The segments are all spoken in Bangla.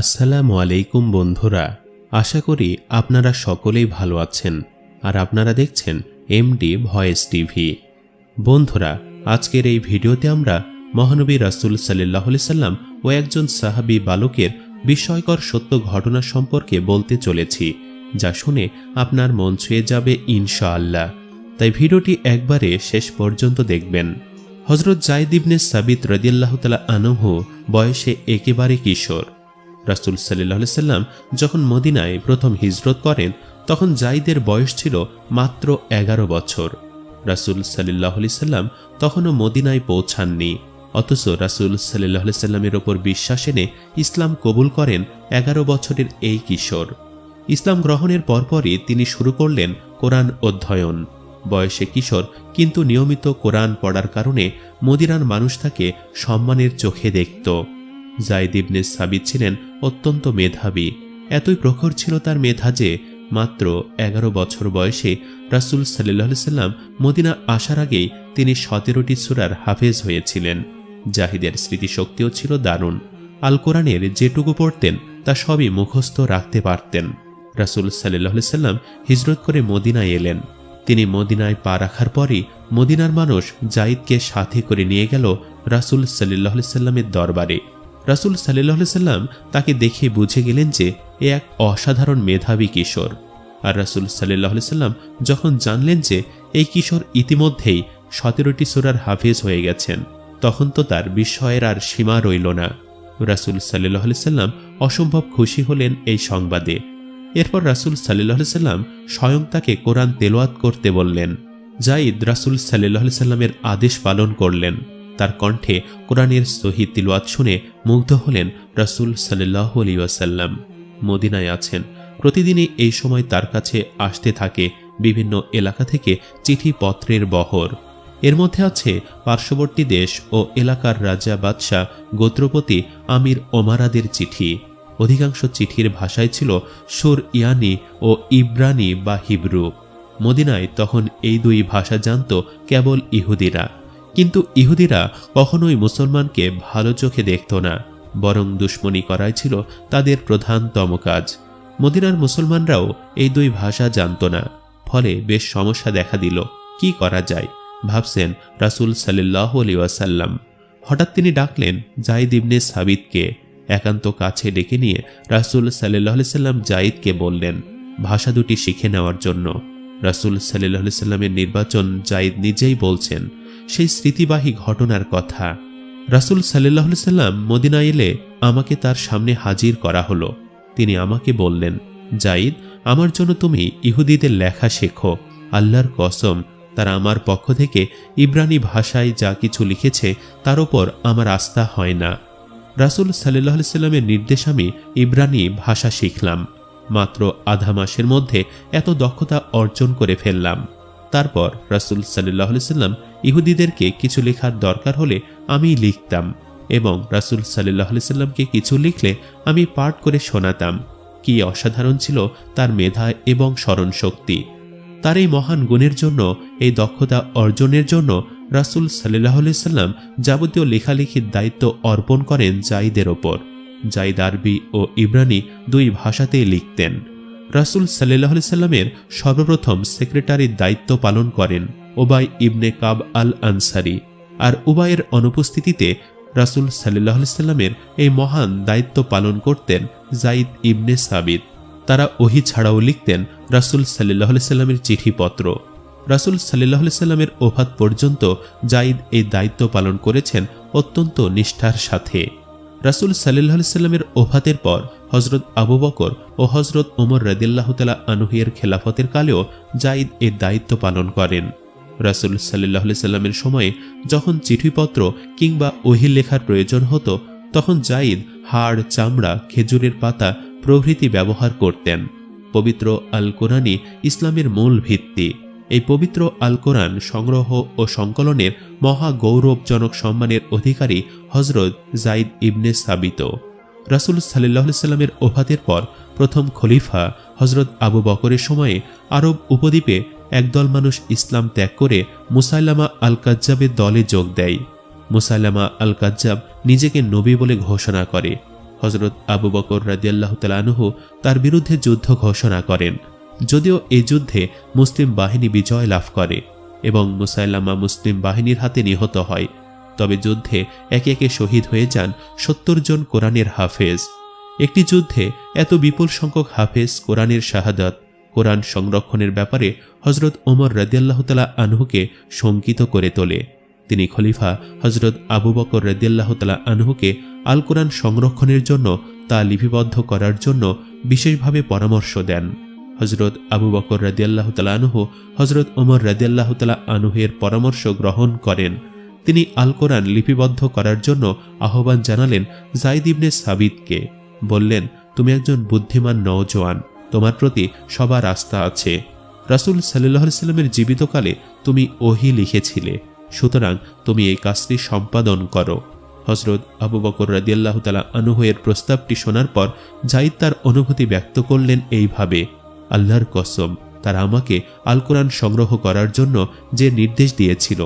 আসসালামু আলাইকুম বন্ধুরা, আশা করি আপনারা সকলেই ভালো আছেন আর আপনারা দেখছেন এমডি ভয়েস টিভি বন্ধুরা, আজকের এই ভিডিওতে আমরা মহানবী রাসুল সাল্লাহ সাল্লাম ও একজন সাহাবী বালকের বিস্ময়কর সত্য ঘটনা সম্পর্কে বলতে চলেছি, যা শুনে আপনার মন ছুঁয়ে যাবে ইনশাআল্লাহ। তাই ভিডিওটি একবারে শেষ পর্যন্ত দেখবেন। হজরত জাইদ ইবনে সাবিত রদিয়াল্লাহ তালা আনহু বয়সে একেবারে কিশোর। রাসুল সাল্লাহ সাল্লাম যখন মদিনায় প্রথম হিজরত করেন, তখন জাইদের বয়স ছিল মাত্র এগারো বছর। রাসুল সাল্লাহ সাল্লাম তখনও মদিনায় পৌঁছাননি। অথচ রাসুল সাল্লাহ সাল্লামের ওপর বিশ্বাস এনে ইসলাম কবুল করেন এগারো বছরের এই কিশোর। ইসলাম গ্রহণের পরপরই তিনি শুরু করলেন কোরআন অধ্যয়ন। বয়সে কিশোর কিন্তু নিয়মিত কোরআন পড়ার কারণে মদিনার মানুষ তাকে সম্মানের চোখে দেখত। জাইদ ইবনে সাবিত ছিলেন অত্যন্ত মেধাবী। এতই প্রখর ছিল তার মেধা যে মাত্র এগারো বছর বয়সে রাসুল সাল্লাহ সাল্লাম মদিনা আসার আগেই তিনি সতেরোটি সুরার হাফেজ হয়েছিলেন। জাহিদের স্মৃতিশক্তিও ছিল দারুণ। আল কোরআনের যেটুকু পড়তেন, তা সবই মুখস্থ রাখতে পারতেন। রাসুল সাল্লাহ সাল্লাম হিজরত করে মদিনায় এলেন। তিনি মদিনায় পা রাখার পরই মদিনার মানুষ জাইদকে সাথে করে নিয়ে গেল রাসুল সাল্লাহ সাল্লামের দরবারে। রাসুল সাল্লাহ সাল্লাম তাকে দেখে বুঝে গেলেন যে এ এক অসাধারণ মেধাবী কিশোর। আর রাসুল সাল্লাহ সাল্লাম যখন জানলেন যে এই কিশোর ইতিমধ্যেই সতেরোটি সোরার হাফেজ হয়ে গেছেন, তখন তো তার বিস্ময়ের আর সীমা রইল না। রাসুল সাল্লাহ সাল্লাম অসম্ভব খুশি হলেন এই সংবাদে। এরপর রাসুল সাল্লাহ সাল্লাম স্বয়ং তাকে কোরআন তেলোয়াত করতে বললেন জাইদ রাসুল সাল্লাহ সাল্লামের আদেশ পালন করলেন। তার কণ্ঠে কোরআনের সহি তিলওয়াত শুনে মুগ্ধ হলেন রাসুল সাল্লাহ আলী ওয়াসাল্লাম। মদিনায় আছেন। প্রতিদিনই এই সময় তার কাছে আসতে থাকে বিভিন্ন এলাকা থেকে চিঠিপত্রের বহর। এর মধ্যে আছে, পার্শ্ববর্তী দেশ ও এলাকার রাজা বাদশাহ গোত্রপতি আমির ওমারাদের চিঠি। অধিকাংশ চিঠির ভাষায় ছিল সুর ইয়ানি ও ইব্রানি বা হিব্রু। মদিনায় তখন এই দুই ভাষা জানত কেবল ইহুদিরা। কিন্তু ইহুদিরা কখনোই মুসলমানকে ভালো চোখে দেখত না, বরং দুশ্মনী করাই ছিল তাদের প্রধানতম কাজ। মদিনার মুসলমানরাও এই দুই ভাষা জানত না, ফলে বেশ সমস্যা দেখা দিল। কি করা যায়? ভাবছেন রাসুল সাল্লাহ আলী ওয়াসাল্লাম। হঠাৎ তিনি ডাকলেন জাইদ ইবনে সাবিদকে একান্ত কাছে ডেকে নিয়ে রাসুল সাল্লাহ সাল্লাম জাইদকে বললেন, ভাষা দুটি শিখে নেওয়ার জন্য। রাসুল সাল্লাহ সাল্লামের নির্বাচন জাইদ নিজেই বলছেন সেই স্মৃতিবাহী ঘটনার কথা। রাসুল সাল্লাহ সাল্লাম মদিনা এলে আমাকে তার সামনে হাজির করা হলো। তিনি আমাকে বললেন, জাইদ, আমার জন্য তুমি ইহুদিদের লেখা শেখো। আল্লাহর কসম, তারা আমার পক্ষ থেকে ইব্রানি ভাষায় যা কিছু লিখেছে তার ওপর আমার আস্থা হয় না। রাসুল সাল্লাহ সাল্লামের নির্দেশ আমি ইব্রানি ভাষা শিখলাম। মাত্র আধা মাসের মধ্যে এত দক্ষতা অর্জন করে ফেললাম। তারপর রাসুল সাল্লাহ সাল্লাম ইহুদিদেরকে কিছু লেখার দরকার হলে আমি লিখতাম এবং রাসুল সাল্লাহ সাল্লামকে কিছু লিখলে আমি পাঠ করে শোনাতাম। কি অসাধারণ ছিল তার মেধা এবং স্মরণ শক্তি। তার এই মহান গুণের জন্য, এই দক্ষতা অর্জনের জন্য রাসুল সাল্লাহ সাল্লাম যাবতীয় লেখালেখির দায়িত্ব অর্পণ করেন জাইদের ওপর। জাইদ আরবি ও ইব্রানি দুই ভাষাতেই লিখতেন। রাসুল সাল্লাহ সাল্লামের সর্বপ্রথম সেক্রেটারির দায়িত্ব পালন করেন ওবাই ইবনে কাব আল আনসারি আর উবাইয়ের অনুপস্থিতিতে রাসুল সাল্লাহ সাল্লামের এই মহান দায়িত্ব পালন করতেন জাইদ ইবনে সাবিদ তারা ওহি ছাড়াও লিখতেন রাসুল সাল্লাহ সাল্লামের চিঠিপত্র। রাসুল সাল্লাহ সাল্লামের ওভাত পর্যন্ত জাইদ এই দায়িত্ব পালন করেছেন অত্যন্ত নিষ্ঠার সাথে। রাসুল সাল্লাহ সাল্লামের ওভাতের পর হজরত আবু বকর ও হজরত ওমর রদিল্লাহতালা আনুহিয়ের খেলাফতের কালেও জাইদ এর দায়িত্ব পালন করেন। রাসুল সাল্লাহ সাল্লামের সময়ে যখন চিঠিপত্র কিংবা ওহিল লেখার প্রয়োজন হতো, তখন জাইদ হাড়, চামড়া, খেজুরের পাতা প্রভৃতি ব্যবহার করতেন। পবিত্র আল কোরআনই ইসলামের মূল ভিত্তি। এই পবিত্র আল কোরআন সংগ্রহ ও সংকলনের মহা গৌরবজনক সম্মানের অধিকারী হজরত জাইদ ইবনে সাবিত। রাসুল সাল্লাহ সাল্লামের ওভাতের পর প্রথম খলিফা হজরত আবু বকরের সময়ে আরব উপদ্বীপে একদল মানুষ ইসলাম ত্যাগ করে মুসাইলামা আল কাজ্জাবের দলে যোগ দেয়। মুসাইলামা আল কাজ্জাব নিজেকে নবী বলে ঘোষণা করে। হজরত আবু বকর রাদিয়াল্লাহ তালানহু তার বিরুদ্ধে যুদ্ধ ঘোষণা করেন। যদিও এই যুদ্ধে মুসলিম বাহিনী বিজয় লাভ করে এবং মুসাইলামা মুসলিম বাহিনীর হাতে নিহত হয়। তবে যুদ্ধে একে একে শহীদ হয়ে যান সত্তর জন কোরআনের হাফেজ। একটি যুদ্ধে এত বিপুল সংখ্যক হাফেজ কোরআনের শাহাদাত, কোরআন সংরক্ষণের ব্যাপারে হজরত ওমর রদিয়াল্লাহতালা আনহুকে শঙ্কিত করে তোলে। তিনি খলিফা হজরত আবু বকর রদিয়াল্লাহতালা আনহুকে আল কোরআন সংরক্ষণের জন্য তা লিপিবদ্ধ করার জন্য বিশেষভাবে পরামর্শ দেন। হজরত আবু বকর রাদিয়াল্লাহ তালা আনহু হজরত ওমর রাদিয়াল্লাহ তালা আনহুয়ের পরামর্শ গ্রহণ করেন। তিনি আল কোরআন লিপিবদ্ধ করার জন্য আহ্বান জানালেন জাইদ ইবনে সাবিদকে বললেন, তুমি একজন বুদ্ধিমান নওজোয়ান, তোমার প্রতি সবার আস্থা আছে। রাসুল সাল্লাহ সাল্লামের জীবিতকালে তুমি ওহি লিখেছিলে, সুতরাং তুমি এই কাজটি সম্পাদন করো। হজরত আবু বকর রাদিয়াল্লাহ তালা আনুহের প্রস্তাবটি শোনার পর জাইদ তার অনুভূতি ব্যক্ত করলেন এইভাবে, আল্লাহর কসম, তারা আমাকে আল কোরআন সংগ্রহ করার জন্য যে নির্দেশ দিয়েছিল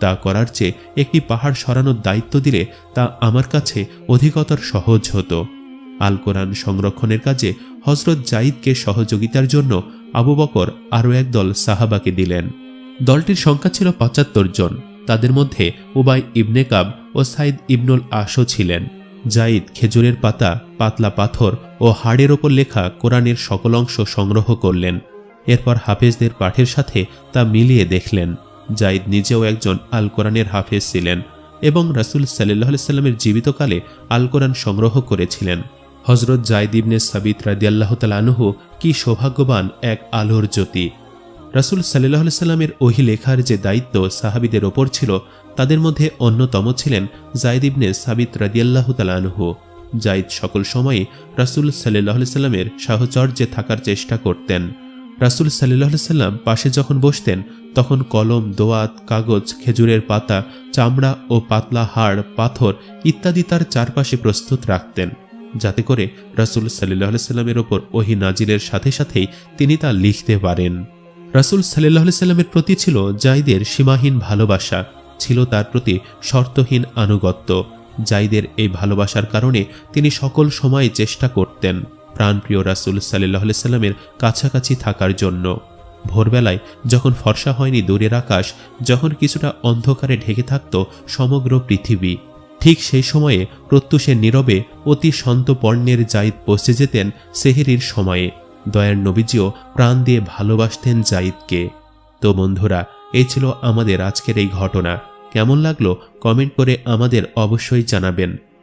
তা করার চেয়ে একটি পাহাড় সরানোর দায়িত্ব দিলে তা আমার কাছে অধিকতর সহজ হতো। আল কোরআন সংরক্ষণের কাজে হজরত জাইদকে সহযোগিতার জন্য আবু বকর আরও একদল সাহাবাকে দিলেন। দলটির সংখ্যা ছিল পঁচাত্তর জন। তাদের মধ্যে উবাই ইবনে কাব ও সাইদ ইবনুল আশও ছিলেন। জাইদ খেজুরের পাতা, পাতলা পাথর ও হাড়ের ওপর লেখা কোরআনের সকল অংশ সংগ্রহ করলেন। এরপর হাফেজদের পাঠের সাথে তা মিলিয়ে দেখলেন। জাইদ নিজেও একজন আল কোরআনের হাফেজ ছিলেন এবং রাসুল সাল্লাহ সাল্লামের জীবিতকালে আল কোরআন সংগ্রহ করেছিলেন। হজরত জাইদ ইবনে সাবিত রাদিয়াল্লাহ তালানহু কি সৌভাগ্যবান এক আলোর জ্যোতি। রাসুল সাল্লাহ সাল্লামের ওহি লেখার যে দায়িত্ব সাহাবিদের ওপর ছিল, তাদের মধ্যে অন্যতম ছিলেন জাইদ ইবনে সাবিত রাদিয়াল্লাহ তালানহু জাইদ সকল সময়ই রাসুল সাল্লাহ সাল্লামের সাহচর্যে থাকার চেষ্টা করতেন। রাসুল সাল্লাহ সাল্লাম পাশে যখন বসতেন, তখন কলম, দোয়াত, কাগজ, খেজুরের পাতা, চামড়া ও পাতলা হাড়, পাথর ইত্যাদি তার চারপাশে প্রস্তুত রাখতেন, যাতে করে রাসুল সাল্লাহ সাল্লামের ওপর ওহি নাজিলের সাথে সাথেই তিনি তা লিখতে পারেন। রাসুল সাল্লাহ সাল্লামের প্রতি ছিল জাইদের সীমাহীন ভালোবাসা, ছিল তার প্রতি শর্তহীন আনুগত্য। জাইদের এই ভালোবাসার কারণে তিনি সকল সময় চেষ্টা করতেন। প্রাণপ্রিয় রাসুল সাল্লাহ সাল্লামের কাছাকাছি থাকার জন্য। ভোরবেলায় যখন ফর্সা হয়নি দূরের আকাশ, যখন কিছুটা অন্ধকারে ঢেকে থাকত সমগ্র পৃথিবী, ঠিক সেই সময়ে প্রত্যুষের নীরবে অতি সন্তপর্ণের জাইদ পৌঁছে যেতেন সেহেরির সময়ে। দয়ার নবীজিও প্রাণ দিয়ে ভালোবাসতেন জাইদকে। তো বন্ধুরা, এই ছিল আমাদের আজকের এই ঘটনা। কেমন লাগল? কমেন্ট করে আমাদের অবশ্যই জানাবেন।